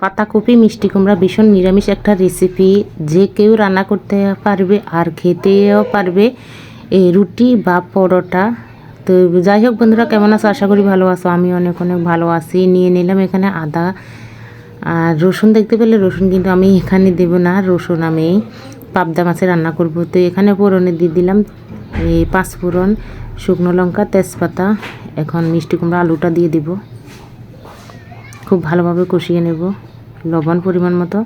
পাতাকপি, মিষ্টি কুমড়া ভীষণ নিরামিষ একটা রেসিপি যে কেউ রান্না করতে পারবে আর খেতেও পারবে এই রুটি বা পরোটা। তো যাই হোক বন্ধুরা, কেমন আছো? আশা করি ভালো আছো। আমি অনেক অনেক ভালো আছি। নিয়ে নিলাম এখানে আদা আর রসুন। দেখতে পেলে রসুন কিন্তু আমি এখানে দেব না, রসুন আমি পাবদা মাছে রান্না করব। তো এখানে ফোড়নে দিয়ে দিলাম এই পাঁচ ফোড়ন শুকনো লঙ্কা, তেজপাতা, এখন মিষ্টি কুমড়া, আলুটা দিয়ে দিব। খুব ভালোভাবে কষিয়ে নেব। লবণ পরিমাণ মতো।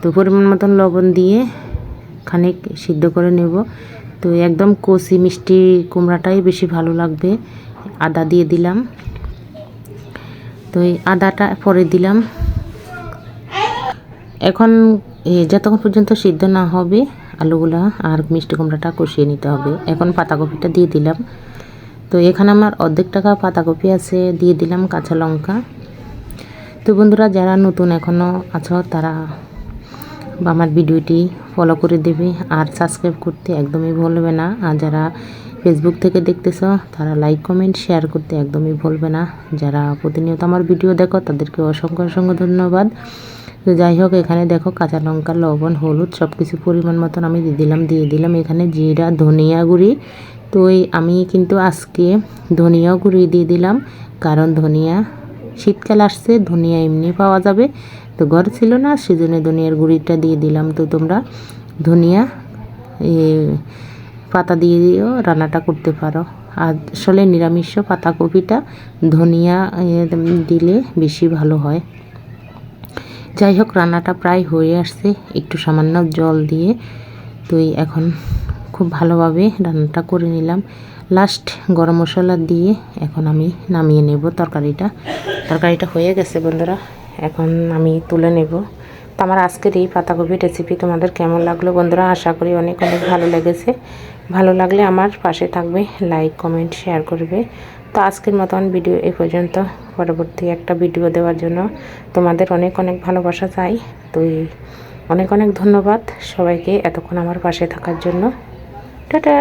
তো পরিমাণ মতন লবণ দিয়ে খানিক সিদ্ধ করে নেব। তো একদম কষি মিষ্টি কুমড়াটাই বেশি ভালো লাগবে। আদা দিয়ে দিলাম। তো এই আদাটা পরে দিলাম। এখন যতক্ষণ পর্যন্ত সিদ্ধ না হবে, আলুগুলা আর মিষ্টি কুমড়াটা কষিয়ে নিতে হবে। এখন পাতাকপিটা দিয়ে দিলাম। তো এখানে আমার অর্ধেক টাকা পাতাকপি আছে। দিয়ে দিলাম কাঁচা লঙ্কা। তো বন্ধুরা, যারা নতুন এখনও আছো, তারা আমার ভিডিওটি ফলো করে দেবে। আর সাবস্ক্রাইব করতে একদমই ভুলবে না। আর যারা ফেসবুক থেকে দেখতেছো, তারা লাইক কমেন্ট শেয়ার করতে একদমই ভুলবে না। যারা প্রতিনিয়ত আমার ভিডিও দেখো, তাদেরকে অসংখ্য অসংখ্য ধন্যবাদ। তো যাই হোক, এখানে দেখো কাঁচা লঙ্কা, লবণ, হলুদ সব কিছু পরিমাণ মতন আমি দিয়ে দিলাম দিয়ে দিলাম। এখানে জিরা, ধনিয়া গুঁড়ি। তো আমি কিন্তু আজকে ধনিয়া গুঁড়ি দিয়ে দিলাম। কারণ ধনিয়া শীতকাল আসছে, ধনিয়া এমনি পাওয়া যাবে। তো ঘর ছিল না, সেজন্য ধনিয়ার গুঁড়িটা দিয়ে দিলাম। তো তোমরা ধনিয়া পাতা দিয়ে দিয়েও রান্নাটা করতে পারো। আসলে নিরামিষ পাতাকপিটা ধনিয়া দিলে বেশি ভালো হয়। যাই হোক, রান্নাটা প্রায় হয়ে আসছে। একটু সামান্য জল দিয়ে তো এখন খুব ভালোভাবে রান্নাটা করে নিলাম। লাস্ট গরম মশলা দিয়ে এখন আমি নামিয়ে নেব তরকারিটা। তরকারিটা হয়ে গেছে বন্ধুরা, এখন আমি তুলে নেব। তো আমার আজকের এই পাতাকপি রেসিপি তোমাদের কেমন লাগল বন্ধুরা? আশা করি অনেক অনেক ভালো লেগেছে। ভালো লাগলে আমার পাশে থাকবে লাইক কমেন্ট শেয়ার করবে। তো আজকের মতন ভিডিও এই পর্যন্ত। পরবর্তী একটা ভিডিও দেওয়ার জন্য তোমাদের অনেক অনেক ভালোবাসা চাই। তো অনেক অনেক ধন্যবাদ সবাইকে এতক্ষণ আমার পাশে থাকার জন্য। টাটা!